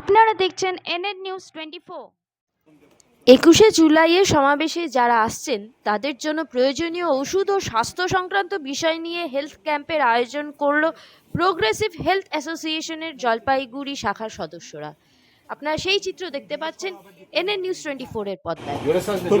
আপনারা দেখছেন NN news twenty four একুশে জুলাইয়ের সমাবেশে যারা আসছেন তাদের জন্য প্রয়োজনীয় ওষুধ ও স্বাস্থ্য সংক্রান্ত বিষয় নিয়ে হেলথ ক্যাম্পের আয়োজন করল প্রোগ্রেসিভ হেলথ অ্যাসোসিয়েশনের জলপাইগুড়ি শাখার সদস্যরা। আপনারা সেই চিত্র দেখতে পাচ্ছেন এনএন নিউজ টোয়েন্টি ফোরের পর্দায়। তোর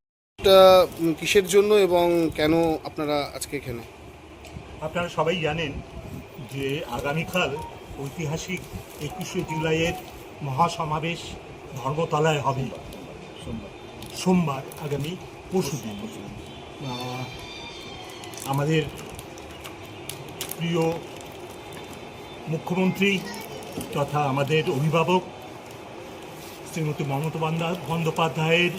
এটা কিসের জন্য এবং কেন আপনারা আজকে এখানে? আপনারা সবাই জানেন যে আগামীকাল ঐতিহাসিক একুশে জুলাইয়ের মহাসমাবেশ ধর্মতলায় হবে। সোমবার আগামী পরশু দিন। আমাদের প্রিয় মুখ্যমন্ত্রী তথা আমাদের অভিভাবক শ্রীমতী মমতা বন্দা- বন্দ্যোপাধ্যায়ের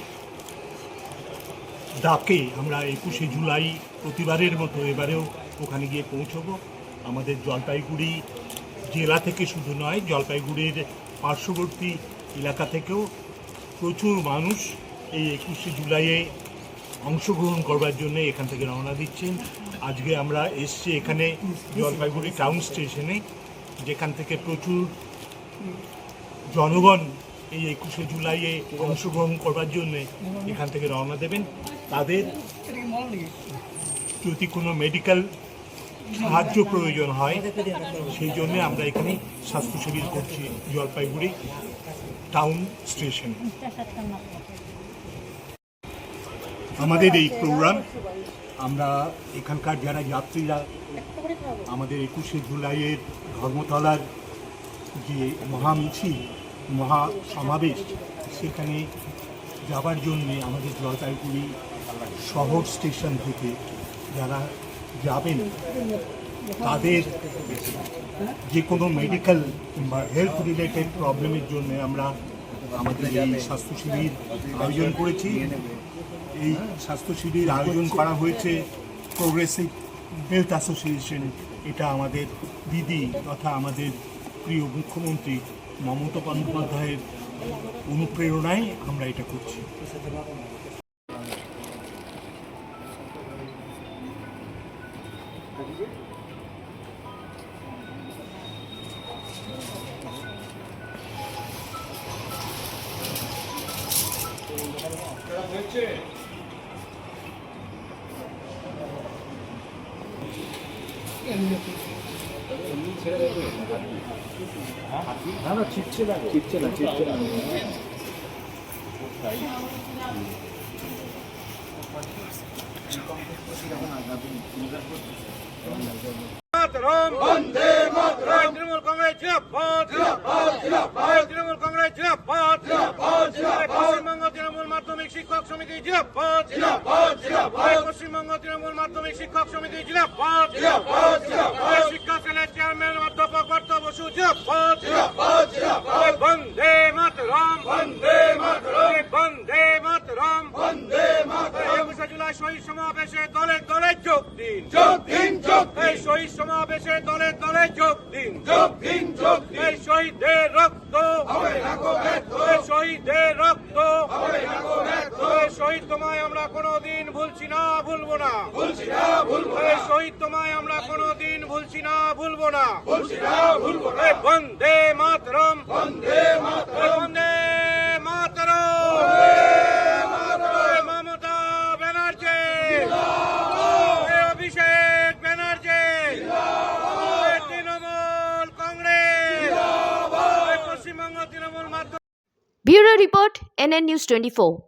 ডাকে আমরা একুশে জুলাই প্রতিবারের মতো এবারেও ওখানে গিয়ে পৌঁছবো। আমাদের জলপাইগুড়ি জেলা থেকে শুধু নয়, জলপাইগুড়ির পার্শ্ববর্তী এলাকা থেকেও প্রচুর মানুষ এই একুশে জুলাইয়ে অংশগ্রহণ করবার জন্য এখান থেকে রওনা দিচ্ছেন। আজকে আমরা এসছি এখানে জলপাইগুড়ি টাউন স্টেশনে, যেখান থেকে প্রচুর জনগণ এই একুশে জুলাইয়ে অংশগ্রহণ করবার জন্য এখান থেকে রওনা দেবেন। তাদের যদি কোনো মেডিকেল সাহায্য প্রয়োজন হয়, সেই জন্য আমরা এখানে স্বাস্থ্য শিবির করছি জলপাইগুড়ি টাউন স্টেশন। আমাদের এই প্রোগ্রাম আমরা এখানকার যারা যাত্রীরা, আমাদের একুশে জুলাইয়ের ধর্মতলার যে মহামিছিল মহা সমাবেশ সেখানে যাবার জন্যে আমাদের জলপাইগুড়ি শহর স্টেশন থেকে যারা যাবেন, তাদের যে কোনো মেডিকেল কিংবা হেলথ রিলেটেড প্রবলেমের জন্য আমরা আমাদের এই স্বাস্থ্য শিবির আয়োজন করেছি। এই স্বাস্থ্য শিবির আয়োজন করা হয়েছে প্রোগ্রেসিভ হেলথ অ্যাসোসিয়েশন এটা আমাদের দিদি তথা আমাদের প্রিয় মুখ্যমন্ত্রী মমতা বন্দ্যোপাধ্যায়ের অনুপ্রেরণায় আমরা এটা করছি। 됐지? 나는 집진하고 집진하고 집진하고 좋다 তৃণমূল কংগ্রেস জিন্দাবাদ জিন্দাবাদ পশ্চিমবঙ্গ তৃণমূল মাধ্যমিক শিক্ষক সমিতি পশ্চিমবঙ্গ তৃণমূল মাধ্যমিক শিক্ষক সমিতি জিন্দাবাদ জিন্দাবাদ জিন্দাবাদ শিক্ষা সেলের চেয়ারম্যান অধ্যাপক পার্থ বসু জিন্দাবাদ জিন্দাবাদ জিন্দাবাদ বন্দে মাতরম বন্দে মাতরম বন্দে মাতরম বন্দে মাতরম একুশে জুলাই শহীদ সমাবেশে দলে দলে যোগ দিন যোগ দিন যোগ এই শহীদ সমাবেশে দলে দলে যোগ দিন যোগ দিন যোগ দিন এই শহীদের রক্ত। শহীদের রক্ত। শহীদ তোমায় আমরা কোনোদিন ভুলছি না ভুলবো না। শহীদ তোমায় আমরা কোনোদিন ভুলছি না ভুলবো না। ভুলছি না ভুলবো না। বন্দে মাতরম। বন্দে মাতরম। বন্দে Bureau Report, NN News 24.